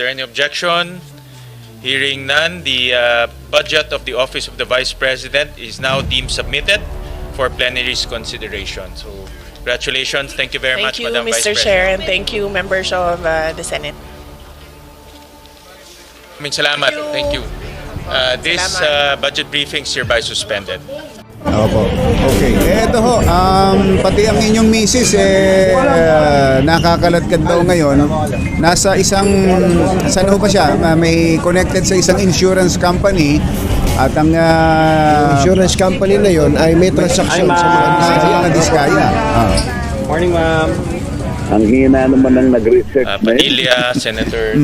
there any objection? Hearing none, the uh, budget of the Office of the Vice President is now deemed submitted for plenary's consideration. So, congratulations. Thank you very Thank much, you, Madam Vice Mr. President. Chair, and thank you, members of uh, the Senate. Maraming salamat. Thank you. Uh, this uh, budget briefing is hereby suspended. Opo. Okay. Eh, ito ho, um, pati ang inyong misis, eh, uh, nakakaladkad daw ngayon. Nasa isang, saan ho ba siya? Ah, May connected sa isang insurance company. At ang uh, insurance company na yon ay may transaksyon sa mga sa mga diskaya. Ah. Morning, ma'am. Ang hina naman ng nag-research Uh. Padilla, Senator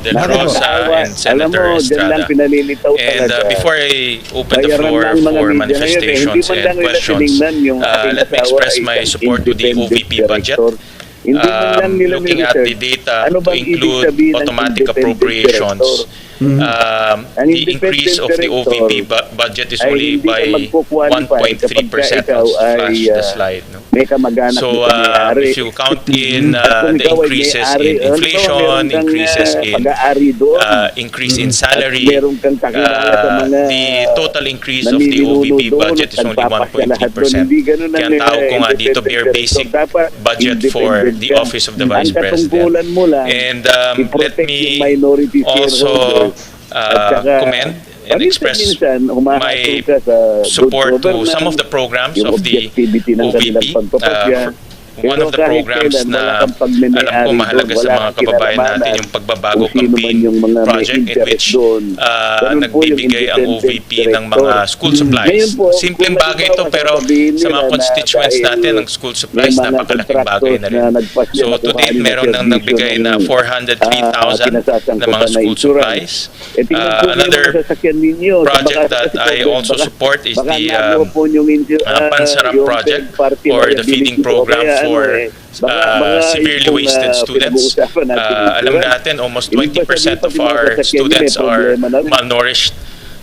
De La? Rosa, and Alam Senator mo, dyan Estrada. lang pinalilitaw And uh, talaga. before I open the Bayaran floor mga for media ngayon eh. manifestations Hindi man and lang nila questions, tinignan yung uh, ating let me asawa express ay my isang support to the independent OVP budget. director. Hindi man lang Um, nila looking at the ni-research. data Ano to bang ibig include sabihin ng automatic independent appropriations, director? um, Ang the increase of the OVP bu- budget is ay only hindi ka by magpo-qualify 1.3%. kapag ka I'll ikaw ay, the uh, slide. No? May kamag-anak So, uh, if you count in uh, the increases in ano inflation, increases uh, in uh, increase in salary, meron kang kakilala sa uh, the total increase of the OVP budget is only nagpapasya lahat doon. 1.3%. Hindi ganun ang, Kaya ang tawag ko nga dito bare basic budget for the office of the Vice President. And um, let me also uh, saka, commend and express my support to some of the programs of the OVP. Uh, one Pero of the programs na alam ko mahalaga doon, sa mga kababayan natin yung pagbabago campaign yung mga project in which uh, nagbibigay ang OVP ng mga school supplies. Ngayon po, Simpleng bagay ito pero sa mga na constituents dahil natin ang school supplies napakalaking bagay na rin. na So na to date kuhanin meron ng nang nagbigay na ng, 403,000 na mga school supplies. Eh, Uh, yung another project that I also support is the, um, uh, ah, Pansarap yung project or the feeding program for eh, baka- uh, baka severely wasted students. Uh, alam natin almost Ibig 20% of our nyo, students are malnourished.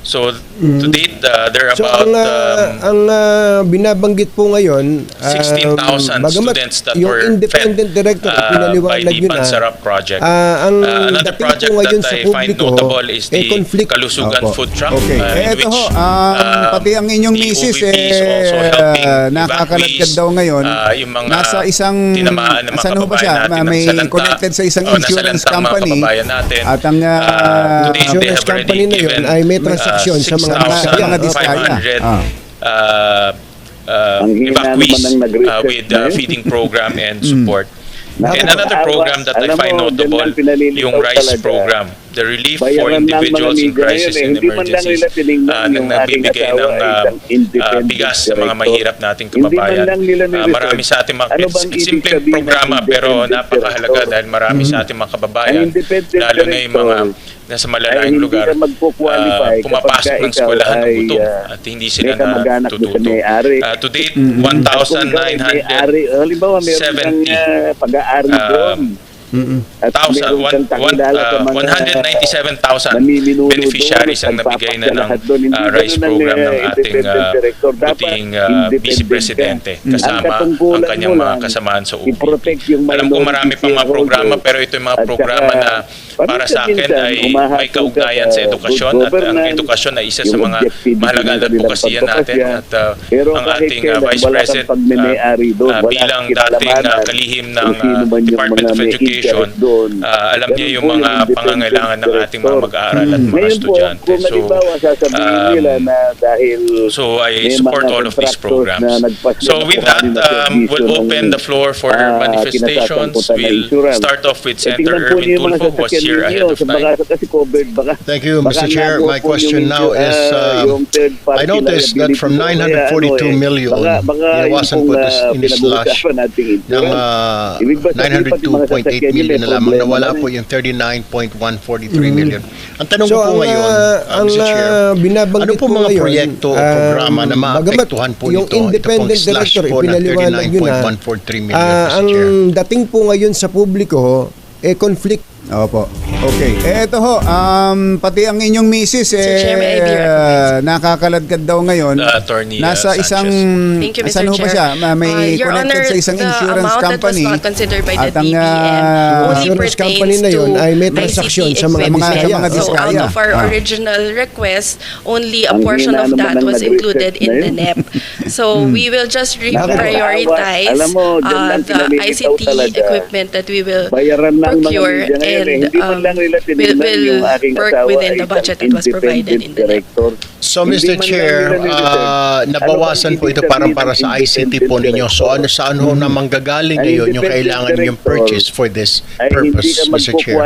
So to date, uh, there are So about ang, ah, um, ang ah, binabanggit po ngayon, um, 16,000 bagamat students that yung were independent fed director, uh, by pinaliwanag the yun ah, Pansarap project. ah, ang Uh, another dating project po ngayon that sa I find publiko, notable is eh, the conflict. Kalusugan Opo. Food Truck. Okay. uh, in Eh, ito which, ho, um, uh, pati ang inyong the misis, OVP is also eh, helping nakakaladkad evacuees, daw ngayon. uh, yung mga nasa isang, tinamaan ng mga saan ho ba siya? kababayan natin ng May salanta. connected sa isang O, nasa insurance mga company. kababayan natin. At ang, Uh, ah, to date, they insurance have already company na yun given, ay may uh, transaksyon sa mga mga diskaya. 6,500 Ah. uh, uh, evacuees nag-research uh, with uh, feeding program and support. Nakakaawa. And another program that I find notable, yung RICE talaga. program, the relief for individuals in crisis eh. and emergencies uh, ating nagbibigay ng uh, uh, independent bigas sa mga mahirap nating kababayan. Uh, marami sa ating mga Ano simpleng programa pero napakahalaga dahil marami sa ating mga kababayan, lalo na yung mga nasa ay malalayong hindi lugar, uh, pumapasok ng eskwelahan ng gutom at hindi sila natututo. Uh, to date, At kung ikaw ay 1,900 may-ari, halimbawa meron kang 70, uh, doon. At thousand, one, one, uh, mga 197,000 namiminuno beneficiaries ang nabigay na ng uh, ang, program ng ating uh, puting uh, Vice Presidente ka. kasama Ang kanyang mga kasamaan sa yung Alam ko marami pang mga programa pero ito yung mga programa na para sa akin ay may kaugnayan sa edukasyon at ang edukasyon ay isa sa mga ng kanilang advokasya natin at uh, ang ating uh, Vice President uh, wala bilang dating uh, kalihim ng uh, Department mga of Education uh, alam niya yung mga pangangailangan ng ating mga mag-aaral at mga Ngayon po, estudyante. So, um, na So I support mga all of these programs. na So na with that, na um, we'll open the floor for ah, manifestations. na We'll start off with Eh, Senator Erwin mga Tulfo, who was ninyo ahead of sa time. baka kasi covered baka Thank you, baka Mr. Chair. My po question yung now is, ah, um, yung third party I noticed that from po, kaya ano 942 eh, million, baka, baka binawasan yung po pong, this ah, in this slash pinag-uusapan nating ng insurance. uh, Ibig ba sabihin, pati mga 902.8 sasakyan nyo, million may na lamang, problema nawala na po eh. yung 39.143 million. Ang Opo. Okay. Eto ho, um, pati ang inyong misis eh, Chairman, I nakakaladkad daw ngayon. The attorney, uh, Nasa Sanchez. isang, Thank you, Mr. asan ba siya? Ma- Uh, May Your connected Honor, sa isang the insurance amount that was company. not considered by the At ang, DBM only insurance company na yun ay may ICT transaction sa mga equipment. Biskaya. Sa mga So out Biskaya. of our Ah. original request, only a portion of that was included in the NEP. So hmm. we will just reprioritize Alam mo, dyan uh, the ICT equipment that we will Bayaran ng mga procure media will, um, will, will work within the budget that was provided in the director. So Mr. Chair, uh, nabawasan po ito parang para sa ICT po ninyo. So ano saan ho na manggagaling ngayon yung kailangan yung purchase for this purpose, Mr. Chair?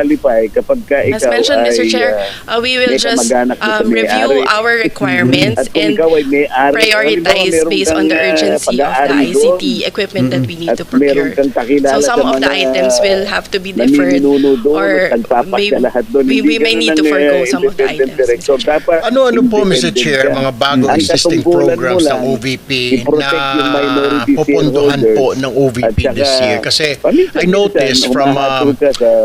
Kapag ka As mentioned, Mr. Chair, uh, we will just um, review our requirements and prioritize based on the urgency of the ICT equipment that we need to procure. So some of the items will have to be deferred or maybe, we may need to forego some of the items. So, dapat ano-ano po, Mr. Chair, mga bago existing programs ng OVP na pupuntuhan po ng OVP this year? Kasi I noticed from um,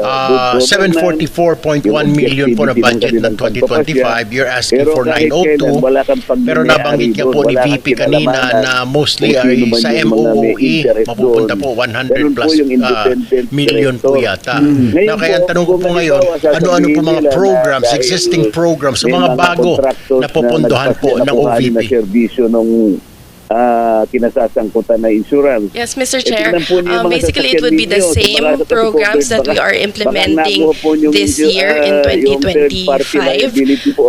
uh, 744.1 million po na budget ng 2025, you're asking for 902, pero nabanggit niya po ni VP kanina na mostly ay sa MOOE mapupunta po 100 plus uh, million po yata. Mm. Now, kaya tanong ko po ngayon, ano-ano po mga programs, existing programs, mga bago na pupundohan po ng OVP? Serbisyo ng uh, kinasasangkutan na insurance. Yes, Mr. Chair. E basically, it would be the same programs that we are implementing this year in 2025.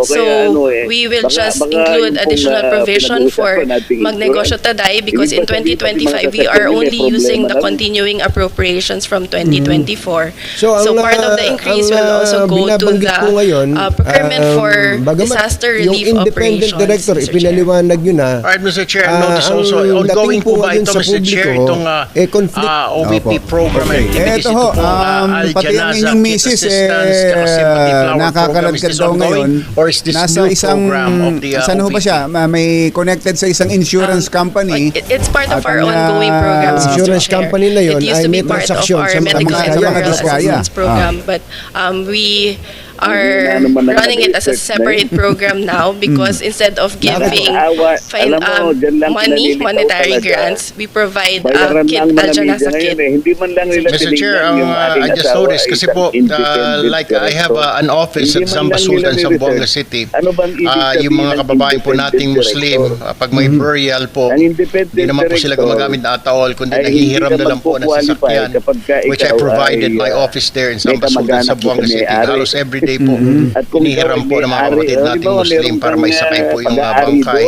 So, we will just include additional provision for magnegosyo taday because in 2025, we are only using the continuing appropriations from mm. 2024. So, part of the increase will ah, also go to the uh, procurement for um, disaster relief operations. Yung independent director, ipinaliwanag nyo na. All right, Mr. Chair notice ang, also, ongoing po ba ito, Mr. Publiko, Chair, itong uh, eh, ah, conflict. Ah, uh, OVP Opo. program okay. activities eh, ito, ito po, ah, um, uh, pati ang inyong misis, eh, nakakaladkad daw ngayon, or is this nasa new isang, program of the uh, saan ho ba siya? May connected sa isang insurance um, company. Oh, it's part of our uh, ongoing programs, Insurance company na yun ay may transaksyon sa mga kaya. It used to be part of our medical and program, but um, we are running it as a separate program now because instead of giving fine, um, money, monetary grants, we provide uh, kit aljanasa kit. Mr. Chair, um, uh, I just noticed kasi po, uh, like uh, I have uh, an office at Zambasulan, Zamboanga City. Uh, yung mga kababayan po nating Muslim, uh, pag may burial po, hindi naman po sila gumagamit na ataol, kundi nahihiram na lang po ng sasakyan, which I provided my office there in Zambasulan, Zamboanga City. Halos every hindi po. Mm-hmm. At kung Hinihiram po ng mga kapatid nating Muslim para maisakay po yung mga bangkay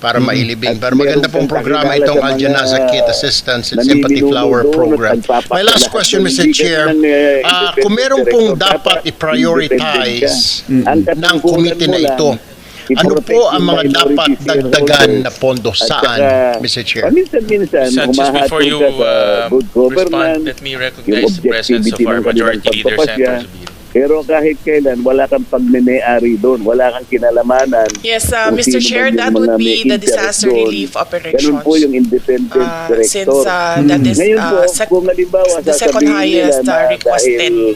para mailibing. Pero maganda pong programa itong Al Janaza Kit Assistance and Sympathy Flower Program. My last question, Mr. Chair. Uh, kung meron pong dapat i-prioritize ng committee na ito, ano po ang mga dapat dagdagan na pondo saan, Mr. Chair? Paminsan-minsan, so just before you uh, respond, let me recognize the presence of our majority leader, Santos pero kahit kailan, wala kang pagneneari doon. Wala kang kinalamanan. Yes, uh, Mr. Chair, that would be the disaster doon. relief operations. Ganun po yung independent uh, director. Since uh, that is uh, po, sec- kung the second highest uh, requested dahil,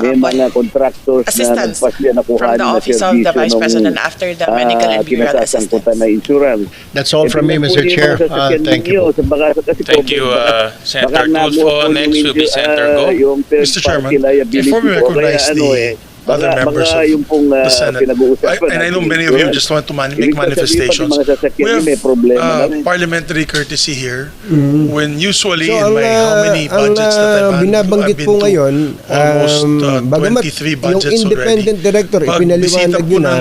may ah, mga contractors na nagpasya na kuhaan na servisyo of the Vice President after the ah, medical and uh, assistance. na insurance. That's all eh, from me, Mr. Chair. Uh, thank you. Thank you, uh, Senator Tulfo. Next will be Senator Go. Mr. Chairman, before we recognize ano the eh, other mga, members mga of yung pong, uh, the Senate. I, and I know many of you just want to man- make manifestations. We have uh, parliamentary courtesy here mm-hmm. when usually so, in my uh, how many budgets uh, that I've, ah, binabanggit I've been po to, ngayon, almost um, uh, 23 budgets yung independent already. director, Pag ipinaliwanag yun na,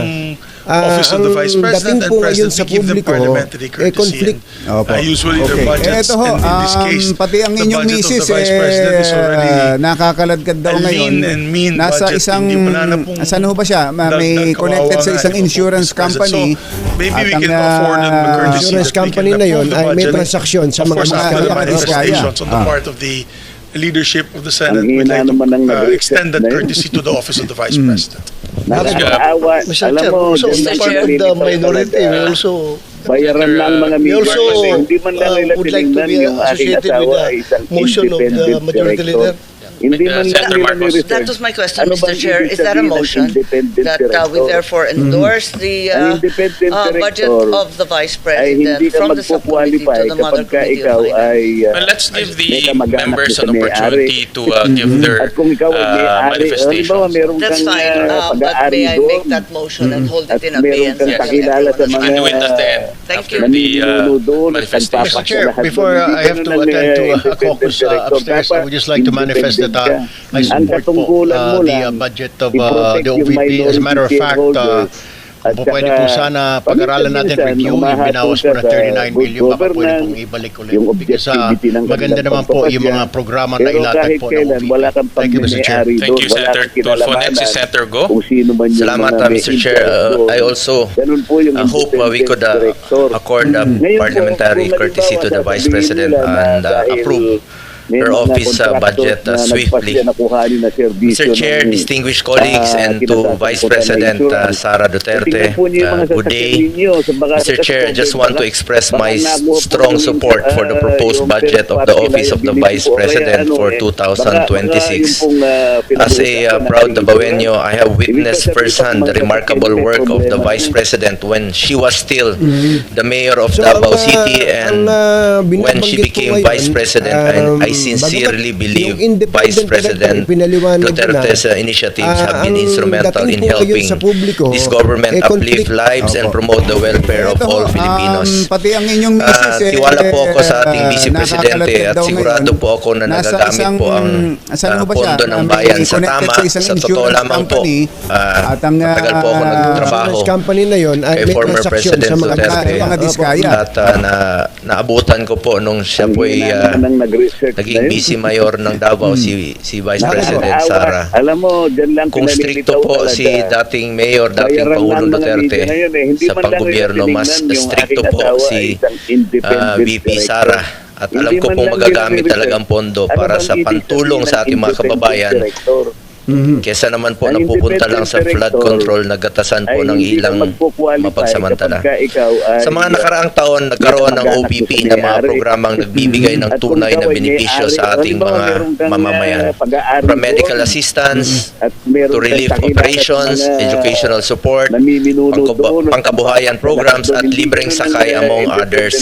Ah, office of the Vice President and President to give publiko, them parliamentary eh, courtesy. Eh, conflict. And, uh, usually okay. their budgets, eh, ho, and in this um, case, um, pati ang inyong the budget misis, of the Vice President is eh, already uh, nakakaladkad daw ngayon. and mean Nasa budget. isang, pong, saan ho ba siya? May connected sa isang insurance company. So, maybe ah, we can afford and insurance company na yon ay may transaksyon sa mga makakapagkaya. on the part of the leadership of the Senate, we'd like to uh, extend that courtesy to the office of the Vice mm. President. Nakakaawa. Mr. Alam Chair, mo, so the part of the minority, we also bayaran lang mga we also, uh, would like to be associated with the motion of the majority leader. Hindi Uh, man Senator nila Marcos. ni-research. That was my question, Ano Mr. Chair. Is that a motion that uh, we therefore endorse the uh, independent uh, budget of the Vice President from the subcommittee to the Mother kapag Committee ikaw of Finance? ay uh, Well, let's give the members an opportunity to uh, give their at kung ikaw ay uh, manifestations. That's fine, uh, uh, but may I make that motion and hold it in abeyance? kang until everyone- You can do it at the end, Thank you. the uh, Nanininuno doon at manifestation. Mr. Chair, before uh, I have to attend to uh, a caucus uh, upstairs, I would just like to manifest that uh, Independent I support po uh, the uh, budget of uh, the OVP. As a matter of fact, uh. At kung pwede po sana pag-aralan natin, review, yung binawas po na sa 39 good million, baka pwede pong ibalik ulit. yung Because uh, maganda naman po yung mga programa na ilatag po ng OVP. wala kang Thank you, Mr. Chair. Thank you, Senator Tulfo. Next is Senator Go. Salamat, uh, Mr. Chair. Uh. I also uh, hope uh, we could uh, accord uh, parliamentary courtesy to the Vice President na and uh, approve may her office uh, budget uh, na swiftly. na na Mr. Chair, ng, distinguished colleagues, ah, and to Vice President uh. Sara Duterte, uh, good day. Mr. Chair, I just want to express my strong support for the ah, proposed budget of the Office of the Vice President ano for eh, baka- baka yung 2026. pong, ah, As a uh, proud kayo, Tabawenyo, I have witnessed firsthand the remarkable work of the Vice. President when she was still the mayor of Davao uh, City and uh, when she became Vice President. And I um, sincerely believe Vice President Duterte's uh, initiatives ah, have been instrumental in helping sa publiko, this government eh, uplift lives and promote the welfare of all um, Filipinos. pati ang inyong Ah, misis, eh, tiwala po ako sa ating eh, Vice Presidente at sigurado ngayon. po ako na nagagamit isang, po ang siya? pondo ng bayan sa tama. sa totoo lamang po, ah, At ang, matagal po ako ah, nagtrabaho company na yon ay kay may former President sa mga Duterte mga diskaya. at na, naabutan ko po nung siya po ay hina naging vice mayor ng Davao si si Vice President. Sara. Alam mo, dyan lang Kung stricto po talaga. si dating mayor, dating mga Duterte ngayon eh. Hindi sa nila mas stricto po si independent ah, VP. Sara. At alam ko pong magagamit nila talaga ang pondo Ano para sa pantulong sa ng ating mga kababayan director? kesa naman po Ang napupunta lang sa flood control nagkatasan po ay ng ilang mapagsamantala. Sa mga nakaraang taon, nagkaroon ng OPP na mga programang nagbibigay ng tunay na benepisyo sa ating mga mamamayan. pag-aari From medical assistance to relief operations, educational support, pangkabuhayan programs at libreng sakay uh, among others.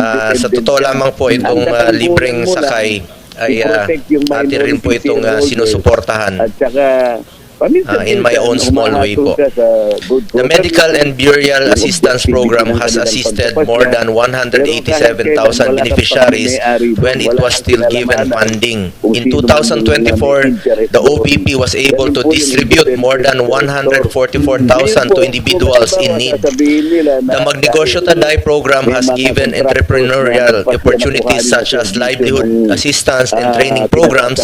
Ah, sa totoo lamang po itong katungkulan libreng sakay ay ah, i-protect yung atin rin po itong ah, shareholders. sinusuportahan. At saka, Ah, in my own small way po. ka sa good The Medical and Burial Assistance Program has assisted more than 187,000 beneficiaries when it was still given funding. In 2024, the OPP was able to distribute more than 144,000 to individuals in need. The Magnegosyo Taday program has given entrepreneurial opportunities such as livelihood assistance Ah, and training programs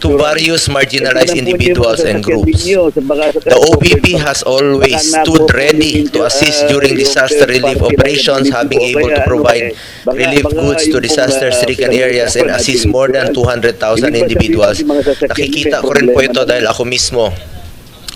to various marginalized individuals and groups. The OPP has always stood ready to assist during disaster relief operations, having able to provide relief goods to disaster-stricken areas and assist more than 200,000 individuals. Nakikita ko rin po ito dahil ako mismo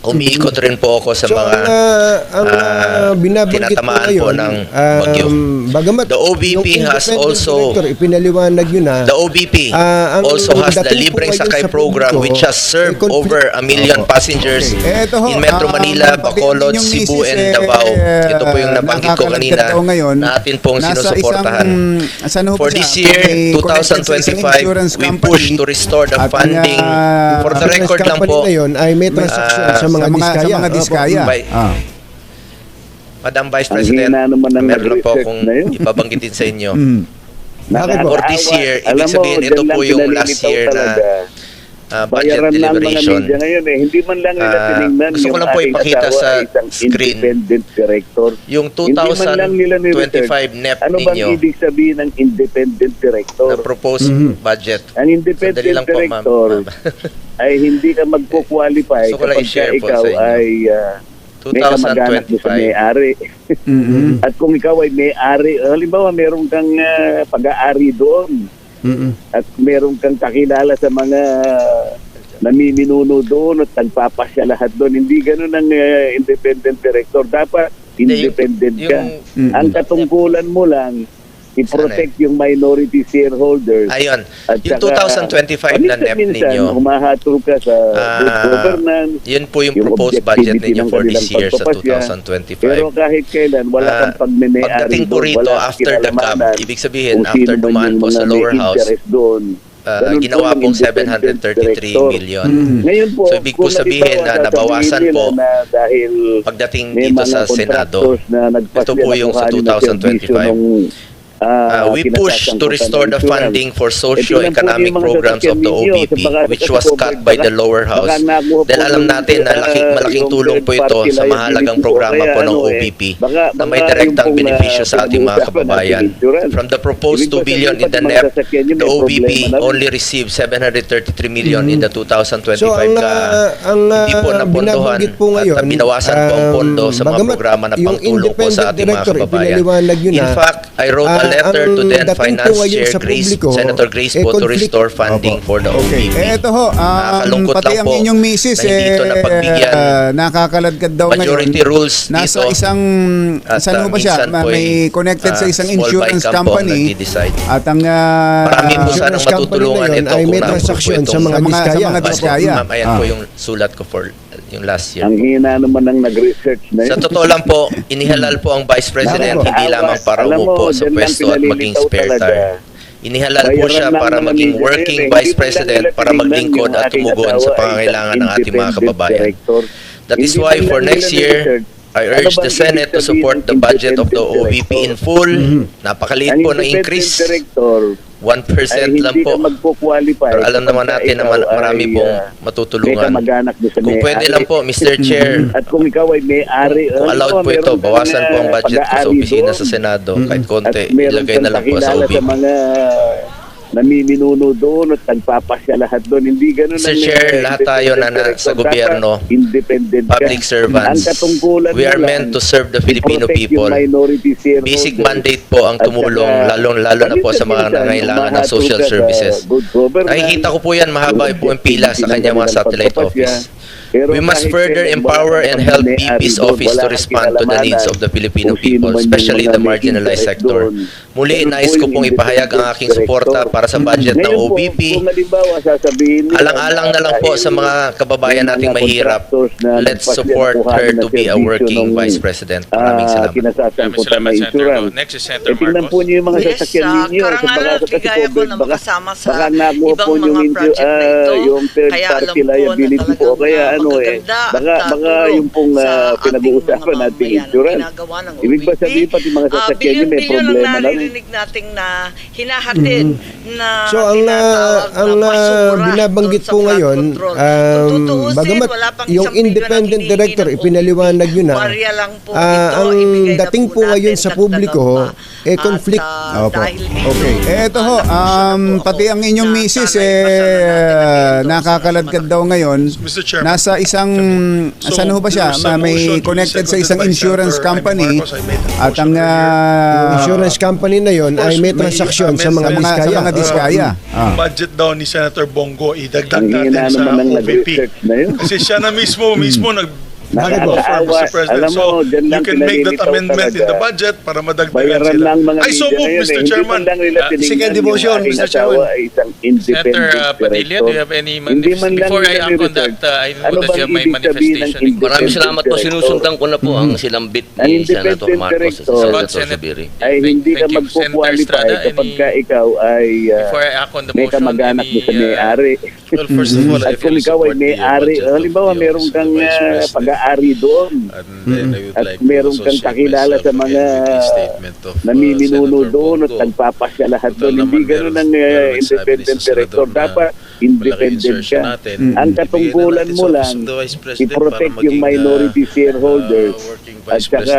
umiikot rin po ako sa So, mga ang, ah, ang ah, ah, binabanggit po ngayon, ng um, bagyo. bagamat The OBP has also- director, ipinaliwanag yun na The OBP Ah, ang also has the libreng po sakay sa program publiko, which has served may conflict. over a million Opo. passengers Okay. Eto ho, in Metro ah, Manila, pati Bacolod, Cebu, and eh, Davao. Ito po yung nabanggit ko kanina ngayon, na atin pong sinusuportahan. isang- ba For this year, May connected sa isang 2025, insurance we push to restore the funding. ah, For the record lang po, ay may transaksyon ah, sa mga sa mga, diskaya. sa mga diskaya. By- Ah. Madam Vice Ang President, meron po yun. ibabanggitin sa inyo. Mm. For this year, ibig sabihin, ito po yung last year na ah, budget Bayaran lang mga deliberation. media ngayon eh. Hindi man lang nila Ah, tinignan gusto ko lang po ipakita sa screen. independent director. Yung Hindi man lang nila ni-research. 2025 NEP Ano bang ninyo ibig sabihin ng independent director? na proposed budget. Ang independent Sandali lang po, director ay hindi ka magpo-qualify lang kapag ka ikaw ay ah, may mo sa 2025. may-ari. Mm-mm. At kung ikaw ay may-ari, halimbawa meron kang ah, pag-aari doon Mm-mm. at meron kang kakilala sa mga namiminuno doon at nagpapasya lahat doon. Hindi ganun ang ah, independent director. Dapat Hindi, yung- independent ka. yung- Ang katungkulan mo lang i-protect yung minority shareholders. Ayun. At yung saka, 2025 na NEP ninyo. Humahatol ka sa uh, governance. Yun po yung, yung proposed budget ninyo for this year sa 2025. Pero kahit kailan, wala uh, kang pagmemeari. Pagdating po rito, after the CAP, ibig sabihin, after dumaan po sa lower house, doon, uh, ginawa pong 733 million. Hmm. Ngayon po, so ibig po sabihin na nabawasan po na dahil pagdating dito sa Senado. Na ito po yung sa 2025. Uh, we push to restore the funding for socio-economic programs of the OPP which was cut by the lower house. Dahil alam natin na laking, malaking tulong po ito sa mahalagang programa po ng OPP na may direktang benepisyo sa ating mga kababayan. From the proposed 2 billion in the NEP, the OPP only received 733 million in the 2025 so, ang, ka. ang, hindi at binawasan po ang pondo sa mga programa na pangtulong po sa ating mga kababayan. In fact, I wrote a letter to then Finance Chair sa Grace, publiko, Senator Grace eh, to restore funding Opo. for the okay. Eh, ito ho, um, pati ang po inyong misis, na eh, na pagbigyan. Uh, ah, nakakalagkad daw Majority ngayon. rules dito. Nasa isang, at, saan ho ah, ba siya? May connected uh, sa ah, isang insurance company. At ang uh, Marami po sanang matutulungan ito ay may transaksyon sa mga Diskaya. Sa mga Diskaya. Ma'am, ayan po yung sulat ko for yung last year. Ang hina naman ng nag-research na yun. Sa totoo lang po, inihalal po ang Vice President, hindi lamang para umupo sa pwesto at maging spare tire. Inihalal po siya para maging working Vice President, para maglingkod at tumugon sa pangangailangan ng ating mga kababayan. That is why for next year, I urge ano the Senate to support the budget of the OVP in full. Mm-hmm. Napakaliit po ng increase. Director, 1% lang po. Pero alam naman natin na marami ay, pong matutulungan. Kung pwede lang po, Mr. Mm-hmm. Chair. At kung ikaw ay may-ari. Kung allowed po ito, bawasan po ang budget ko sa opisina sa Senado. Kahit mm-hmm. konti, ilagay na lang po sa OVP. mga namiminuno doon at nagpapasya lahat doon. Hindi ganun Sir Chair, lahat tayo na, na sa gobyerno, independent public servants, we are meant to serve the Filipino people. Basic mandate po ang tumulong, lalong-lalo na po sa mga nangailangan ng social services. Nakikita ko po yan, mahaba po ang pila sa kanya mga satellite office. We must further empower and help BP's office to respond to the needs of the Filipino people, especially the marginalized sector. Muli, nais ko pong ipahayag ang aking suporta para sa budget ng OBP. Alang-alang na lang po sa mga kababayan nating mahirap, let's support her to be a working Vice President. Maraming salamat. Maraming salamat, Senator. Next is Senator Marcos. po niyo yung mga sasakyan. Ah, karangalan at ligaya ko na makasama sa ibang mga project na ito. Kaya alam ko na talagang ano eh, baka, baka yung pong uh, pinag-uusapan natin insurance. Ibig ba sabihin pati mga sasakyan uh, niyo may problema na rin? Bilyon nating na hinahatid mm-hmm. na So ang, uh, ang uh, binabanggit po ngayon, um, bagamat yung independent director, ipinaliwanag nyo na, uh, ang dating po ngayon sa publiko, eh conflict. Opo. Okay. Eh, ito ho, um, pati ang inyong misis, eh, nakakaladkad daw ngayon. Nasa sa isang so, saan ho ba siya? Na may connected sa isang insurance company at ang uh, insurance company na yon ay may transaksyon sa mga Diskaya. Sa mga Diskaya. Um, ah. budget daw ni Senator Bongo idagdag Ang natin sa naman ng Kasi siya na mismo mismo hmm. nag bakit po, Mr. President? So, you can make that amendment in the budget para madagdagan sila. Ay, so move, Mr. Chairman. Uh, second devotion, Mr. Chairman. Senator uh, Padilla, do you have any manifestation? Before I am on that, uh, I know ano that you have my manifestation. Maraming salamat po. Sinusundan ko na po ang silambit ni Senator Marcos at Senator Sabiri. Ay, hindi ka magpo-qualify kapag ka ikaw ay may kamag-anak mo sa may-ari. Uh, well, first of all, I feel support. At kung ikaw may-ari, halimbawa, meron kang pag may-ari doon. And then I would at like meron kang kakilala sa mga of, namiminuno doon at nagpapasya lahat doon. Hindi ganun ang uh, independent director. Dapat independent siya. Natin, ang katungkulan mo lang, i-protect yung minority shareholders at saka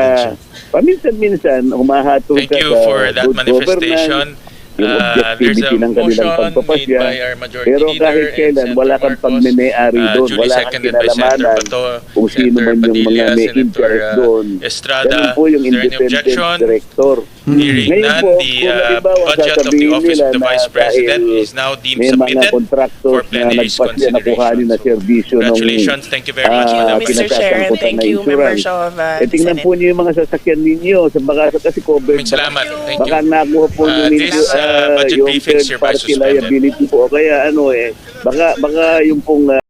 paminsan-minsan humahatol ka sa good governance yung objectivity uh, ng kanilang pagpapasya. Pero kahit kailan, wala kang pagmemeari uh, doon. Wala kang kinalamanan kung sino man yung mga may interest doon. Ganun po yung independent director. Hearing po, the kung uh, halimbawa budget of the Office of the Vice President is now deemed submitted for plenary's consideration. ng Congratulations. Thank you very much, ah, Madam Mr. Chair, pinagsasakutan thank you, insurance. members of uh, Eh, the tingnan Senate. po niyo yung mga sasakyan ninyo sa baka kasi covered. Salamat. Thank you. Baka nakuha po Uh, uh, this, uh, budget yung briefings third hereby party suspended. liability po. O kaya ano eh, baka, baka yung pong ah,